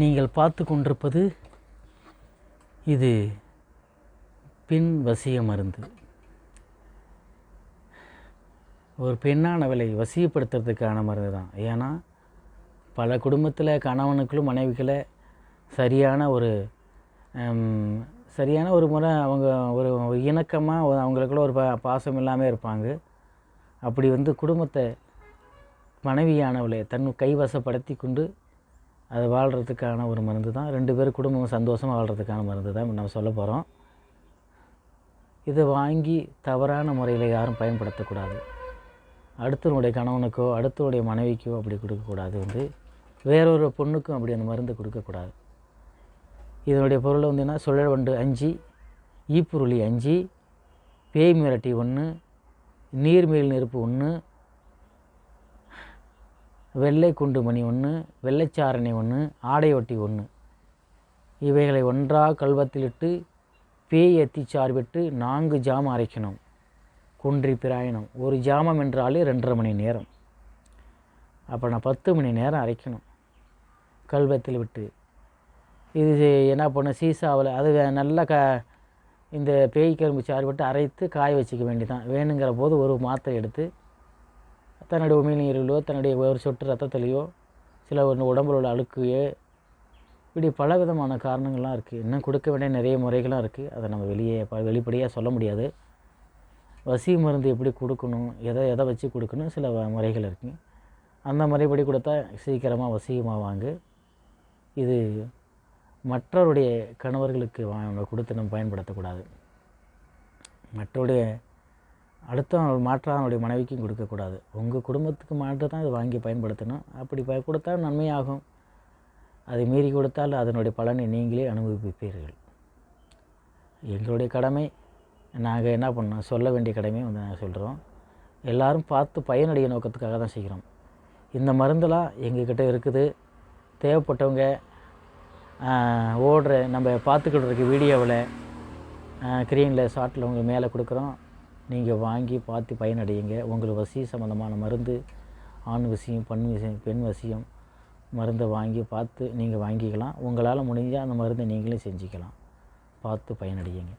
நீங்கள் பார்த்து கொண்டிருப்பது இது பின் வசிய மருந்து. ஒரு பெண்ணானவளை வசியப்படுத்துறதுக்கான மருந்து தான். ஏன்னா பல குடும்பத்தில் கணவனுக்குள்ளும் மனைவிக்குள்ள சரியான ஒரு சரியான ஒரு முறை அவங்க ஒரு ஒரு இணக்கமாக அவங்களுக்குள்ள ஒரு பா பாசம் இல்லாமல் இருப்பாங்க. அப்படி வந்து குடும்பத்தை மனைவியானவளை தன் கைவசப்படுத்தி கொண்டு அது வாழ்கிறதுக்கான ஒரு மருந்து தான். ரெண்டு பேரும் குடும்பம் சந்தோஷமாக வாழ்கிறதுக்கான மருந்து தான். நம்ம சொல்ல போகிறோம் இதை வாங்கி தவறான முறையில் யாரும் பயன்படுத்தக்கூடாது. அடுத்தவனுடைய கணவனுக்கோ அடுத்தவனுடைய மனைவிக்கோ அப்படி கொடுக்கக்கூடாது வந்து வேறொரு பொண்ணுக்கும் அப்படி அந்த மருந்து கொடுக்கக்கூடாது. இதனுடைய பொருள் வந்து என்ன? சுழல்வண்டு அஞ்சு ஈப்புருளி அஞ்சு பேய் மிரட்டி ஒன்று நீர்மேல் நெருப்பு ஒன்று வெள்ளை குண்டு மணி ஒன்று வெள்ளைச்சாரணை ஒன்று ஆடை ஒட்டி ஒன்று. இவைகளை ஒன்றாக கல்வத்திலிட்டு பேய் எத்தி சார்பிட்டு நான்கு ஜாமம் அரைக்கணும். குன்றி பிராயணம். ஒரு ஜாமம் என்றாலே ரெண்டரை மணி நேரம். அப்போ நான் பத்து மணி நேரம் அரைக்கணும். கல்வத்தில் விட்டு. இது என்ன பண்ண சீசாவில் அது நல்லா க இந்த பேய் கரும்பு சாறு விட்டு அரைத்து காய வச்சுக்க வேண்டியதான் வேணுங்கிற போது ஒரு மாத்திரை எடுத்து தன்னுடைய உமிழ்நீரிலோ தன்னுடைய ஒரு சொட்டு ரத்தத்திலேயோ சில ஒன்று உடம்புல உள்ள அழுக்கையோ இப்படி பல விதமான காரணங்கள்லாம் இருக்குது இன்னும் கொடுக்க வேண்டிய நிறைய முறைகள்லாம் இருக்குது அதை நம்ம வெளியே ப வெளிப்படையாக சொல்ல முடியாது. வசி மருந்து எப்படி கொடுக்கணும் எதை எதை வச்சு கொடுக்கணும் சில வ- முறைகள் இருக்குது அந்த முறைப்படி கொடுத்தா சீக்கிரமாக வசியமாவாங்க இது மற்றவருடைய கணவர்களுக்கு வா கொடுத்து நம்ம பயன்படுத்தக்கூடாது. மற்றவருடைய அடுத்த மாற்றானுடைய மனைவிக்கும் கொடுக்கக்கூடாது. உங்கள் குடும்பத்துக்கு மாற்ற தான் இதை வாங்கி பயன்படுத்தணும். அப்படி ப கொடுத்தா நன்மையாகும். அதை மீறி கொடுத்தால் அதனுடைய பலனை நீங்களே அனுபவிப்பீர்கள். எங்களுடைய கடமை நாங்கள் என்ன பண்ணோம்? சொல்ல வேண்டிய கடமையை வந்து நாங்கள் சொல்கிறோம் எல்லாரும் பார்த்து பயனடைய நோக்கத்துக்காக தான் செய்கிறோம். இந்த மருந்தெல்லாம் எங்கக்கிட்ட இருக்குது. தேவைப்பட்டவங்க ஓடுற நம்ம பார்த்துக்கிட்டு இருக்க வீடியோவில் க்ரீனில் ஷார்ட்டில் உங்களுக்கு மேலே கொடுக்குறோம். நீங்கள் வாங்கி பார்த்து பயனடையுங்க. உங்களுக்கு வசி சம்மந்தமான மருந்து ஆண் வசியம் பெண் விஷயம் பெண் வசியம் மருந்தை வாங்கி பார்த்து நீங்கள் வாங்கிக்கலாம். உங்களால் முடிஞ்சால் அந்த மருந்தை நீங்களே செஞ்சுக்கலாம். பார்த்து பயனடையுங்க.